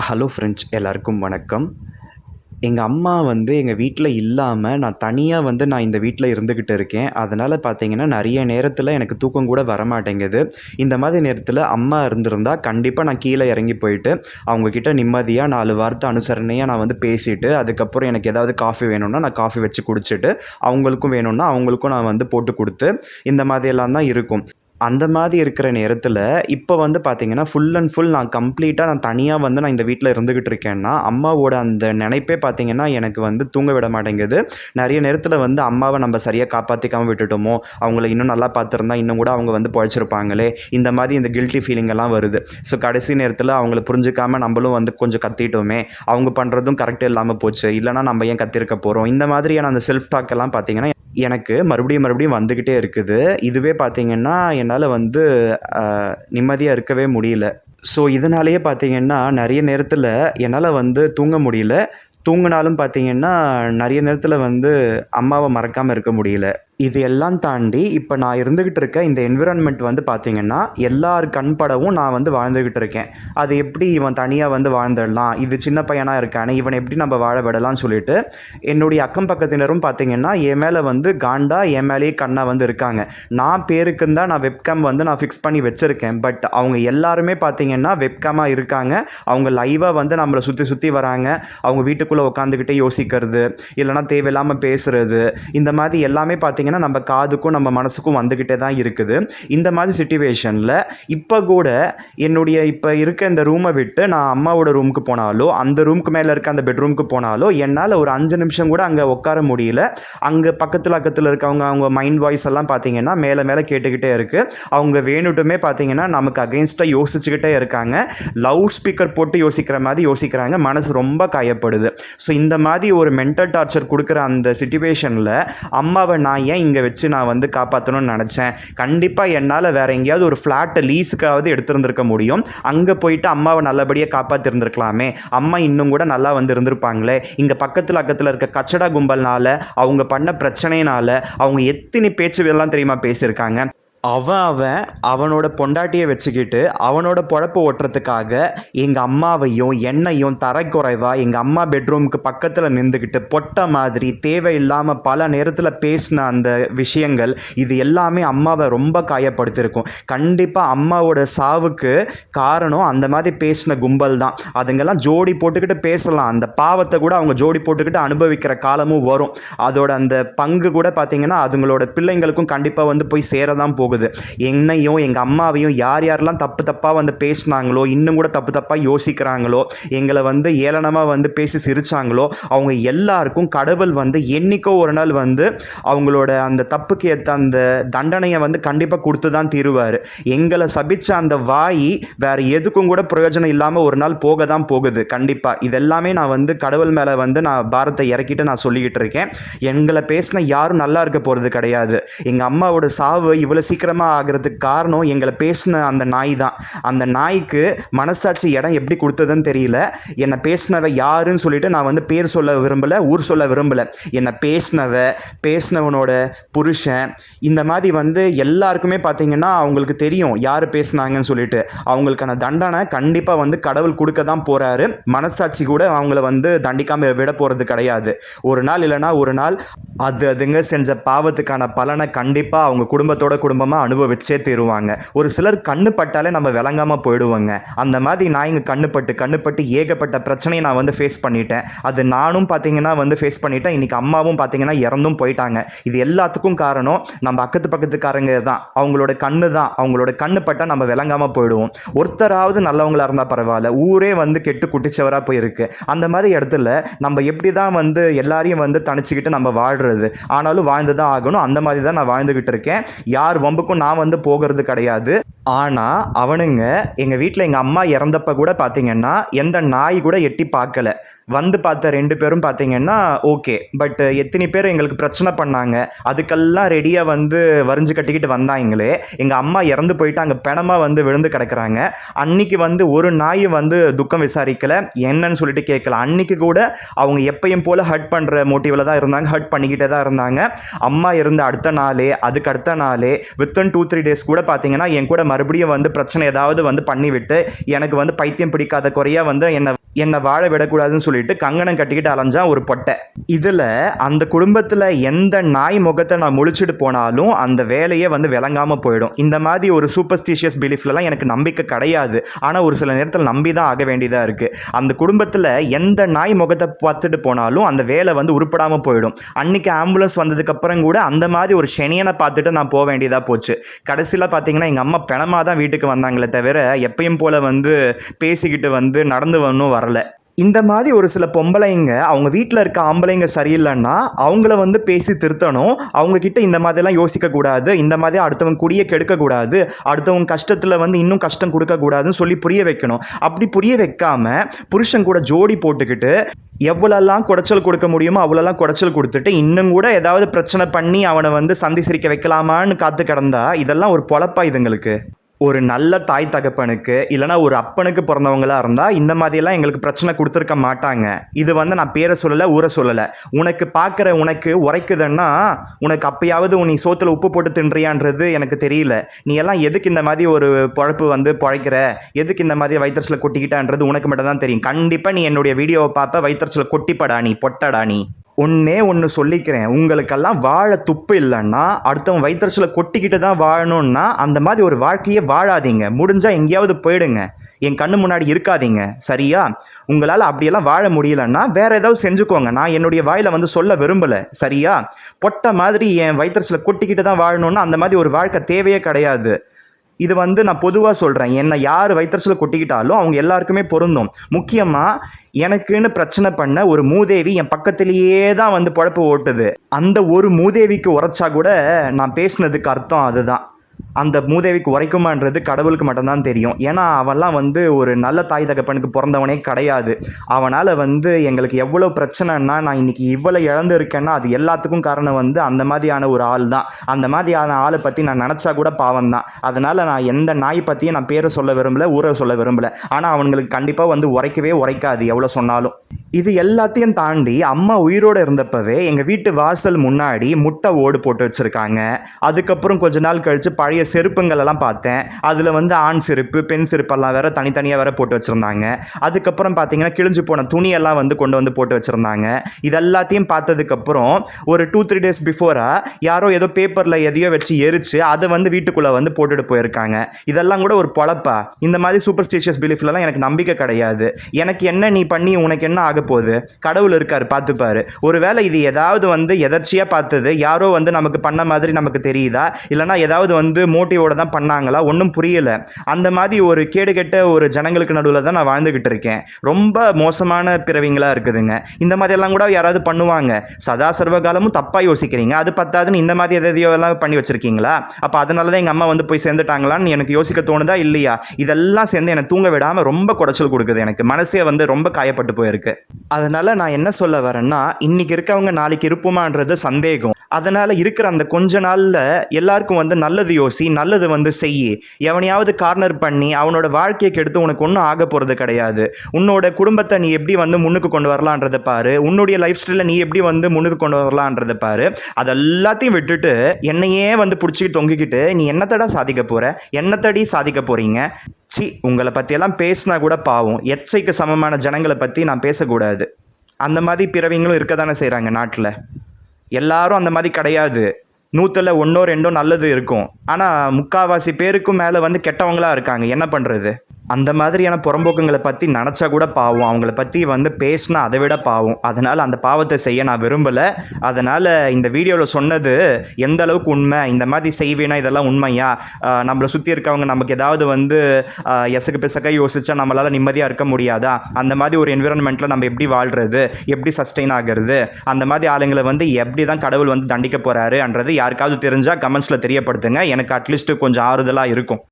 Hello friends எல்லாருக்கும் வணக்கம். எங்கள் அம்மா வந்து எங்கள் வீட்டில் இல்லாமல் நான் தனியாக வந்து நான் இந்த வீட்டில் இருந்துக்கிட்டு இருக்கேன். அதனால் பார்த்தீங்கன்னா நிறைய நேரத்தில் எனக்கு தூக்கம் கூட வரமாட்டேங்குது. இந்த மாதிரி நேரத்தில் அம்மா இருந்திருந்தால் கண்டிப்பாக நான் கீழே இறங்கி போயிட்டு அவங்கக்கிட்ட நிம்மதியாக நாலு வார்த்தை அனுசரணையாக நான் வந்து பேசிவிட்டு அதுக்கப்புறம் எனக்கு ஏதாவது காஃபி வேணும்னா நான் காஃபி வச்சு குடிச்சிட்டு அவங்களுக்கும் வேணும்னா அவங்களுக்கும் நான் வந்து போட்டு கொடுத்து இந்த மாதிரியெல்லாம் தான் இருக்கும். அந்த மாதிரி இருக்கிற நேரத்தில் இப்போ வந்து பார்த்தீங்கன்னா ஃபுல் அண்ட் ஃபுல் நான் கம்ப்ளீட்டாக நான் தனியாக வந்து நான் இந்த வீட்டில் இருந்துக்கிட்டு இருக்கேன்னா அம்மாவோட அந்த நினைப்பே பார்த்தீங்கன்னா எனக்கு வந்து தூங்க விட மாட்டேங்குது. நிறைய நேரத்தில் வந்து அம்மாவை நம்ம சரியாக காப்பாற்றிக்காமல் விட்டுட்டோமோ அவங்கள இன்னும் நல்லா பார்த்துருந்தா இன்னும் கூட அவங்க வந்து பழைச்சிருப்பாங்களே இந்த மாதிரி இந்த கில்ட்டி ஃபீலிங் எல்லாம் வருது. ஸோ கடைசி நேரத்தில் அவங்கள புரிஞ்சுக்காம நம்மளும் வந்து கொஞ்சம் கத்திட்டோமே அவங்க பண்ணுறதும் கரெக்டாக இல்லாமல் போச்சு. இல்லைனா நம்ம ஏன் கத்திருக்க போகிறோம் இந்த மாதிரியான அந்த செல்ஃப் டாக் எல்லாம் பார்த்தீங்கன்னா எனக்கு மறுபடியும் மறுபடியும் வந்துக்கிட்டே இருக்குது. இதுவே பார்த்தீங்கன்னா என்னால் வந்து நிம்மதியாக இருக்கவே முடியல. ஸோ இதனாலேயே பார்த்தீங்கன்னா நிறைய நேரத்தில் என்னால் வந்து தூங்க முடியல. தூங்கினாலும் பார்த்திங்கன்னா நிறைய நேரத்தில் வந்து அம்மாவை மறக்காமல் இருக்க முடியல. இது எல்லாம் தாண்டி இப்போ நான் இருந்துக்கிட்டு இருக்க இந்த என்விரான்மெண்ட் வந்து பார்த்திங்கன்னா எல்லார் கண் படவும் நான் வந்து வாழ்ந்துக்கிட்டு இருக்கேன். அது எப்படி இவன் தனியாக வந்து வாழ்ந்துடலாம்? இது சின்ன பையனாக இருக்கானே இவனை எப்படி நம்ம வாழ விடலாம்னு சொல்லிட்டு என்னுடைய அக்கம் பக்கத்தினரும் பார்த்திங்கன்னா என் மேலே வந்து காண்டா என் மேலேயே கண்ணாக வந்து இருக்காங்க. நான் பேருக்குன்னு தான் நான் வெப்கேம் வந்து நான் ஃபிக்ஸ் பண்ணி வச்சுருக்கேன். பட் அவங்க எல்லாருமே பார்த்திங்கன்னா வெப்கேமாக இருக்காங்க. அவங்க லைவாக வந்து நம்மளை சுற்றி சுற்றி வராங்க. அவங்க வீட்டுக்குள்ளே உட்காந்துக்கிட்டே யோசிக்கிறது இல்லைனா தேவையில்லாமல் பேசுகிறது இந்த மாதிரி எல்லாமே பார்த்திங்கன்னா பார்த்திங்கன்னா நம்ம காதுக்கும் நம்ம மனசுக்கும் வந்துக்கிட்டே தான் இருக்குது. இந்த மாதிரி சுச்சுவேஷனில் இப்போ கூட என்னுடைய இப்போ இருக்க இந்த ரூமை விட்டு நான் அம்மாவோட ரூமுக்கு போனாலோ அந்த ரூமுக்கு மேலே இருக்க அந்த பெட்ரூமுக்கு போனாலோ என்னால் ஒரு அஞ்சு நிமிஷம் கூட அங்கே உட்கார முடியல. அங்கே பக்கத்தில் பக்கத்தில் இருக்கவங்க அவங்க மைண்ட் வாய்ஸ் எல்லாம் பார்த்தீங்கன்னா மேலே மேலே கேட்டுக்கிட்டே இருக்குது அவங்க வேணுட்டுமே பார்த்தீங்கன்னா நமக்கு அகெயின்ஸ்டாக யோசிச்சுக்கிட்டே இருக்காங்க. லவுட் ஸ்பீக்கர் போட்டு யோசிக்கிற மாதிரி யோசிக்கிறாங்க. மனசு ரொம்ப காயப்படுது. ஸோ இந்த மாதிரி ஒரு மென்டல் டார்ச்சர் கொடுக்குற அந்த சுச்சுவேஷனில் அம்மாவை நான் ஏன் இங்கே வச்சு நான் வந்து காப்பாற்றணும்னு நினச்சேன். கண்டிப்பாக என்னால் வேறு எங்கேயாவது ஒரு ஃப்ளாட்டை லீஸுக்காவது எடுத்திருந்திருக்க முடியும். அங்கே போயிட்டு அம்மாவை நல்லபடியாக காப்பாற்றிருந்துருக்கலாமே அம்மா இன்னும் கூட நல்லா வந்து இருந்திருப்பாங்களே. இங்கே பக்கத்தில் பக்கத்தில் இருக்க கச்சடா கும்பல்னால அவங்க பண்ண பிரச்சனையினால் அவங்க எத்தனை பேச்சு எல்லாம் தெரியுமா பேசியிருக்காங்க. அவன் அவன் அவனோட பொண்டாட்டியை வச்சுக்கிட்டு அவனோட பொழப்பு ஓட்டுறதுக்காக எங்கள் அம்மாவையும் என்னையும் தரக்குறைவாக எங்கள் அம்மா பெட்ரூமுக்கு பக்கத்தில் நின்றுக்கிட்டு பொட்ட மாதிரி தேவையில்லாமல் பல நேரத்தில் பேசின அந்த விஷயங்கள் இது எல்லாமே அம்மாவை ரொம்ப காயப்படுத்தியிருக்கும். கண்டிப்பாக அம்மாவோட சாவுக்கு காரணம் அந்த மாதிரி பேசின கும்பல் தான். அதுங்கெல்லாம் ஜோடி போட்டுக்கிட்டு பேசலாம். அந்த பாவத்தை கூட அவங்க ஜோடி போட்டுக்கிட்டு அனுபவிக்கிற காலமும் வரும். அதோட அந்த பங்கு கூட பார்த்திங்கன்னா அதுங்களோட பிள்ளைங்களுக்கும் கண்டிப்பாக வந்து போய் சேர தான் போகும் போகுது. என்னையும் எங்கள் அம்மாவையும் யார் யாரெல்லாம் தப்பு தப்பாக வந்து பேசினாங்களோ இன்னும் கூட தப்பு தப்பாக யோசிக்கிறாங்களோ எங்களை வந்து ஏளனமாக வந்து பேசி சிரித்தாங்களோ அவங்க எல்லாருக்கும் கடவுள் வந்து என்றைக்கோ ஒரு நாள் வந்து அவங்களோட அந்த தப்புக்கு ஏற்ற அந்த தண்டனையை வந்து கண்டிப்பாக கொடுத்து தான் தீருவார். எங்களை சபித்த அந்த வாய் வேறு எதுக்கும் கூட பிரயோஜனம் இல்லாமல் ஒரு நாள் போக தான் போகுது. கண்டிப்பாக இதெல்லாமே நான் வந்து கடவுள் மேலே வந்து நான் பாரத்தை இறக்கிட்டு நான் சொல்லிக்கிட்டு இருக்கேன். எங்களை பேசின யாரும் நல்லா இருக்க போகிறது கிடையாது. எங்கள் அம்மாவோட சாவு இவ்வளோ சீக்கிரம் சீக்கிரமாக ஆகிறதுக்கு காரணம் எங்களை பேசின அந்த நாய் தான். அந்த நாய்க்கு மனசாட்சி இடம் எப்படி கொடுத்ததுன்னு தெரியல. என்னை பேசினவ யாருன்னு சொல்லிட்டு நான் வந்து பேர் சொல்ல விரும்பலை ஊர் சொல்ல விரும்பலை. என்னை பேசினவ பேசினவனோட புருஷன் இந்த மாதிரி வந்து எல்லாருக்குமே பார்த்தீங்கன்னா அவங்களுக்கு தெரியும் யார் பேசுனாங்கன்னு சொல்லிட்டு. அவங்களுக்கான தண்டனை கண்டிப்பாக வந்து கடவுள் கொடுக்க தான் போகிறாரு மனசாட்சி கூட அவங்கள வந்து தண்டிக்காமல் விட போகிறது கிடையாது. ஒரு நாள் இல்லைனா ஒரு நாள் அது அதுங்க செஞ்ச பாவத்துக்கான பலனை கண்டிப்பாக அவங்க குடும்பத்தோட குடும்பமாக அனுபவிச்சே தீருவாங்க. ஒரு சிலர் கண்ணு பட்டாலே நம்ம விளங்காமல் போயிடுவோங்க. அந்த மாதிரி நான் இங்கே கண்ணுப்பட்டு கண்ணுப்பட்டு ஏகப்பட்ட பிரச்சனையை நான் வந்து ஃபேஸ் பண்ணிட்டேன். அது நானும் பார்த்தீங்கன்னா வந்து ஃபேஸ் பண்ணிட்டேன். இன்றைக்கி அம்மாவும் பார்த்தீங்கன்னா இறந்தும் போயிட்டாங்க. இது எல்லாத்துக்கும் காரணம் நம்ம அக்கத்து பக்கத்துக்காரங்க தான். அவங்களோட கண்ணு தான். அவங்களோட கண்ணு பட்டால் நம்ம விளங்காமல் போயிடுவோம். ஒருத்தராவது நல்லவங்களாக இருந்தால் பரவாயில்ல. ஊரே வந்து கெட்டு குட்டிச்சவராக போயிருக்கு. அந்த மாதிரி இடத்துல நம்ம எப்படி தான் வந்து எல்லாரையும் வந்து தனிச்சுக்கிட்டு நம்ம வாழ்கிறது ஆனாலும் வாழ்ந்து தான் ஆகணும். அந்த மாதிரி தான் நான் வாழ்ந்துக்கிட்டு இருக்கேன். யார் வம்புக்கும் நான் வந்து போகிறது கிடையாது. ஆனால் அவனுங்க எங்கள் வீட்டில் எங்கள் அம்மா இறந்தப்ப கூட பார்த்தீங்கன்னா எந்த நாய் கூட எட்டி பார்க்கல வந்து பார்த்த ரெண்டு பேரும் பார்த்தீங்கன்னா ஓகே. பட் எத்தனை பேர் எங்களுக்கு பிரச்சனை பண்ணாங்க. அதுக்கெல்லாம் ரெடியாக வந்து வரிஞ்சு கட்டிக்கிட்டு வந்தாங்களே. எங்கள் அம்மா இறந்து போயிட்டு அங்கே பிணமாக வந்து விழுந்து கிடக்குறாங்க. அன்னைக்கு வந்து ஒரு நாய் வந்து துக்கம் விசாரிக்கலை. என்னன்னு சொல்லிட்டு கேட்கல அன்னைக்கு கூட அவங்க எப்பயும் போல் ஹர்ட் பண்ணுற மோட்டிவில் தான் இருந்தாங்க. ஹர்ட் பண்ணிக்கிட்டே தான் இருந்தாங்க. அம்மா இருந்த அடுத்த நாளே அதுக்கு அடுத்த நாளே with within two three days கூட பார்த்தீங்கன்னா என் கூட மறுபடியும் வந்து பிரச்சனை ஏதாவது வந்து பண்ணிவிட்டு எனக்கு வந்து பைத்தியம் பிடிக்காத குறையாக வந்து என்னை என்னை வாழ விடக்கூடாதுன்னு சொல்லிட்டு கங்கணம் கட்டிக்கிட்டு அலைஞ்சான் ஒரு பொட்டை. இதில் அந்த குடும்பத்தில் எந்த நாய் முகத்தை நான் முழிச்சிட்டு போனாலும் அந்த வேலையே வந்து விளங்காமல் போயிடும். இந்த மாதிரி ஒரு சூப்பர்ஸ்டிஷியஸ் பிலீஃப்லலாம் எனக்கு நம்பிக்கை கிடையாது. ஆனால் ஒரு சில நேரத்தில் நம்பி தான் ஆக வேண்டியதாக இருக்குது அந்த குடும்பத்தில் எந்த நாய் முகத்தை பார்த்துட்டு போனாலும் அந்த வேலை வந்து உருப்படாமல் போயிடும். அன்னைக்கு ஆம்புலன்ஸ் வந்ததுக்கப்புறம் கூட அந்த மாதிரி ஒரு செனியனை பார்த்துட்டு நான் போக வேண்டியதாக போச்சு. கடைசியில் பார்த்தீங்கன்னா எங்கள் அம்மா பிணமாக தான் வீட்டுக்கு வந்தாங்களே தவிர எப்பயும் போல் வந்து பேசிக்கிட்டு வந்து நடந்து வரணும் வரல. இந்த மாதிரி ஒரு சில பொம்பளைங்க அவங்க வீட்டில் இருக்க ஆம்பளைங்க சரியில்லைன்னா அவங்கள வந்து பேசி திருத்தணும். அவங்க கிட்ட இந்த மாதிரிலாம் யோசிக்கக்கூடாது. இந்த மாதிரி அடுத்தவங்க குடியை கெடுக்கக்கூடாது. அடுத்தவங்க கஷ்டத்தில் வந்து இன்னும் கஷ்டம் கொடுக்கக்கூடாதுன்னு சொல்லி புரிய வைக்கணும். அப்படி புரிய வைக்காம புருஷன் கூட ஜோடி போட்டுக்கிட்டு எவ்வளோலாம் குடைச்சல் கொடுக்க முடியுமோ அவ்வளோலாம் குடைச்சல் கொடுத்துட்டு இன்னும் கூட ஏதாவது பிரச்சனை பண்ணி அவனை வந்து சந்தி சிரிக்க வைக்கலாமான்னு காத்து கிடந்தா இதெல்லாம் ஒரு பொழப்பா இதுங்களுக்கு. ஒரு நல்ல தாய் தகப்பனுக்கு இல்லைனா ஒரு அப்பனுக்கு பிறந்தவங்களா இருந்தால் இந்த மாதிரியெல்லாம் எங்களுக்கு பிரச்சனை கொடுத்துருக்க மாட்டாங்க. இது வந்து நான் பேரை சொல்லலை ஊரை சொல்லலை. உனக்கு பார்க்குற உனக்கு உரைக்குதுன்னா உனக்கு அப்பயாவது நீ சோத்தில் உப்பு போட்டு தின்றியான்றது எனக்கு தெரியல. நீ எல்லாம் எதுக்கு இந்த மாதிரி ஒரு பொழப்பு வந்து பழைக்கிற? எதுக்கு இந்த மாதிரி வயிற்றுச்சில் கொட்டிக்கிட்டான்றது உனக்கு மட்டும் தான் தெரியும். கண்டிப்பாக நீ என்னுடைய வீடியோவை பார்ப்ப வயிற்றுச்சில் கொட்டிப்படா நீ பொட்டடா நீ. ஒன்றே ஒன்று சொல்லிக்கிறேன். உங்களுக்கெல்லாம் வாழ துப்பு இல்லைன்னா அடுத்தவன் வயிற்றுல கொட்டிக்கிட்டு தான் வாழணும்னா அந்த மாதிரி ஒரு வாழ்க்கையே வாழாதீங்க. முடிஞ்சால் எங்கேயாவது போயிடுங்க. என் கண்ணு முன்னாடி இருக்காதீங்க. சரியா? உங்களால் அப்படியெல்லாம் வாழ முடியலன்னா வேற ஏதாவது செஞ்சுக்கோங்க. நான் என்னுடைய வாயில் வந்து சொல்ல விரும்பலை. சரியா? பொட்ட மாதிரி என் வயிற்றுல கொட்டிக்கிட்டு தான் வாழணும்னா அந்த மாதிரி ஒரு வாழ்க்கை தேவையே கிடையாது. இது வந்து நான் பொதுவாக சொல்கிறேன் என்னை யார் வைத்தரசில் கொட்டிக்கிட்டாலும் அவங்க எல்லாருக்குமே பொருந்தும். முக்கியமாக எனக்குன்னு பிரச்சனை பண்ண ஒரு மூதேவி என் பக்கத்திலேயே தான் வந்து பொழப்பு ஓட்டுது. அந்த ஒரு மூதேவிக்கு உரைச்சா கூட நான் பேசுனதுக்கு அர்த்தம் அதுதான். அந்த மூதேவிக்கு உரைக்குமான்றது கடவுளுக்கு மட்டும்தான் தெரியும். ஏன்னா அவன்லாம் வந்து ஒரு நல்ல தாய் தகப்பனுக்கு பிறந்தவனே கிடையாது. அவனால் வந்து எங்களுக்கு எவ்வளோ பிரச்சனைன்னா நான் இன்னைக்கு இவ்வளோ இழந்துருக்கேன்னா அது எல்லாத்துக்கும் காரணம் வந்து அந்த மாதிரியான ஒரு ஆள் தான். அந்த மாதிரியான ஆளை பற்றி நான் நினச்சா கூட பாவம் தான். அதனால் நான் எந்த நாய் பற்றியும் நான் பேரை சொல்ல விரும்பல ஊரை சொல்ல விரும்பல. ஆனால் அவங்களுக்கு கண்டிப்பாக வந்து உரைக்கவே உரைக்காது எவ்வளோ சொன்னாலும். இது எல்லாத்தையும் தாண்டி அம்மா உயிரோடு இருந்தப்பவே எங்கள் வீட்டு வாசல் முன்னாடி முட்டை ஓடு போட்டு வச்சுருக்காங்க. அதுக்கப்புறம் கொஞ்ச நாள் கழித்து பழைய செருப்புங்களெல்லாம் பார்த்தேன். அதில் வந்து ஆண் செருப்பு பெண் செருப்பெல்லாம் வேற தனித்தனியாக வேற போட்டு வச்சுருந்தாங்க. அதுக்கப்புறம் பார்த்தீங்கன்னா கிழிஞ்சு போன துணியெல்லாம் வந்து கொண்டு வந்து போட்டு வச்சுருந்தாங்க. இதெல்லாத்தையும் பார்த்ததுக்கப்புறம் ஒரு டூ த்ரீ டேஸ் பிஃபோராக யாரோ ஏதோ பேப்பரில் எதையோ வச்சு எரித்து அதை வந்து வீட்டுக்குள்ளே வந்து போட்டுட்டு போயிருக்காங்க. இதெல்லாம் கூட ஒரு பொழப்பா. இந்த மாதிரி சூப்பர் ஸ்டிஷியஸ் பிலீஃப்லலாம் எனக்கு நம்பிக்கை கிடையாது. எனக்கு என்ன நீ பண்ணி உனக்கு என்ன ஆக போகுது. கடவுள் இருக்கார் பார்த்துப்பார். ஒருவேளை இது ஏதாவது வந்து எதர்ச்சியாக பார்த்தது யாரோ வந்து நமக்கு பண்ண மாதிரி நமக்கு தெரியுதா? இல்லைனா ஏதாவது வந்து மோட்டிவோட தான் பண்ணாங்களா? ஒன்றும் புரியல. அந்த மாதிரி ஒரு கேடு கெட்ட ஒரு ஜனங்களுக்கு நடுவில் தான் நான் வாழ்ந்துக்கிட்டு இருக்கேன். ரொம்ப மோசமான பிறவிங்களா இருக்குதுங்க. இந்த மாதிரி எல்லாம் கூட யாராவது பண்ணுவாங்க. சதா சர்வகாலமும் தப்பாக யோசிக்கிறீங்க. அது பத்தாதுன்னு இந்த மாதிரி எதையோ எல்லாம் பண்ணி வச்சுருக்கீங்களா? அப்போ அதனால தான் எங்கள் அம்மா வந்து போய் சேர்ந்துட்டாங்களான்னு எனக்கு யோசிக்க தோணுதா இல்லையா? இதெல்லாம் சேர்ந்து என்னை தூங்க விடாமல் ரொம்ப குடைச்சல் கொடுக்குது எனக்கு. மனசே வந்து ரொம்ப காயப்பட்டு போயிருக்கு. அதனால் நான் என்ன சொல்ல வரேன்னா இன்றைக்கி இருக்கவங்க நாளைக்கு இருப்போமான்றது சந்தேகம். அதனால் இருக்கிற அந்த கொஞ்ச நாளில் எல்லாருக்கும் வந்து நல்லது யோசி நல்லது வந்து செய் எவனையாவது கார்னர் பண்ணி அவனோட வாழ்க்கையை கெடுத்து உனக்கு ஒன்றும் ஆக போகிறது கிடையாது. உன்னோட குடும்பத்தை நீ எப்படி வந்து முன்னுக்கு கொண்டு வரலான்றதை பாரு. உன்னுடைய லைஃப் ஸ்டைலை நீ எப்படி வந்து முன்னுக்கு கொண்டு வரலான்றதை பாரு. அதெல்லாத்தையும் விட்டுட்டு என்னையே வந்து பிடிச்சி தொங்கிக்கிட்டு நீ என்னத்தடா சாதிக்க போகிற என்னத்தடி சாதிக்க போகிறீங்க சி உங்களை பற்றியெல்லாம் பேசினா கூட பாவம். எச்சைக்கு சமமான ஜனங்களை பற்றி நான் பேசக்கூடாது. அந்த மாதிரி பிறவிங்களும் இருக்க தானே செய்கிறாங்க நாட்டில். எல்லாரும் அந்த மாதிரி கிடையாது. நூற்றில் ஒன்றோ ரெண்டோ நல்லது இருக்கும். ஆனால் முக்காவாசி பேருக்கும் மேலே வந்து கெட்டவங்களாக இருக்காங்க. என்ன பண்ணுறது அந்த மாதிரியான புறம்போக்குங்களை பற்றி நினச்சா கூட பாவம். அவங்கள பற்றி வந்து பேசினா அதை விட பாவம். அதனால் அந்த பாவத்தை செய்ய நான் விரும்பலை. அதனால் இந்த வீடியோவில் சொன்னது எந்த அளவுக்கு உண்மை? இந்த மாதிரி செய்வேனா? இதெல்லாம் உண்மையா? நம்மளை சுற்றி இருக்கவங்க நமக்கு ஏதாவது வந்து எசக்கு எசகு பிசக்க யோசிச்சா நம்மளால் நிம்மதியாக இருக்க முடியாதா? அந்த மாதிரி ஒரு என்விரான்மெண்ட்டில் நம்ம எப்படி வாழ்கிறது எப்படி சஸ்டெயின் ஆகிறது? அந்த மாதிரி ஆளுங்களை வந்து எப்படி தான் கடவுள் வந்து தண்டிக்க போகிறாருன்றது யாருக்காவது தெரிஞ்சால் கமெண்ட்ஸில் தெரியப்படுத்துங்க. எனக்கு அட்லீஸ்ட் கொஞ்சம் ஆறுதலாக இருக்கும்.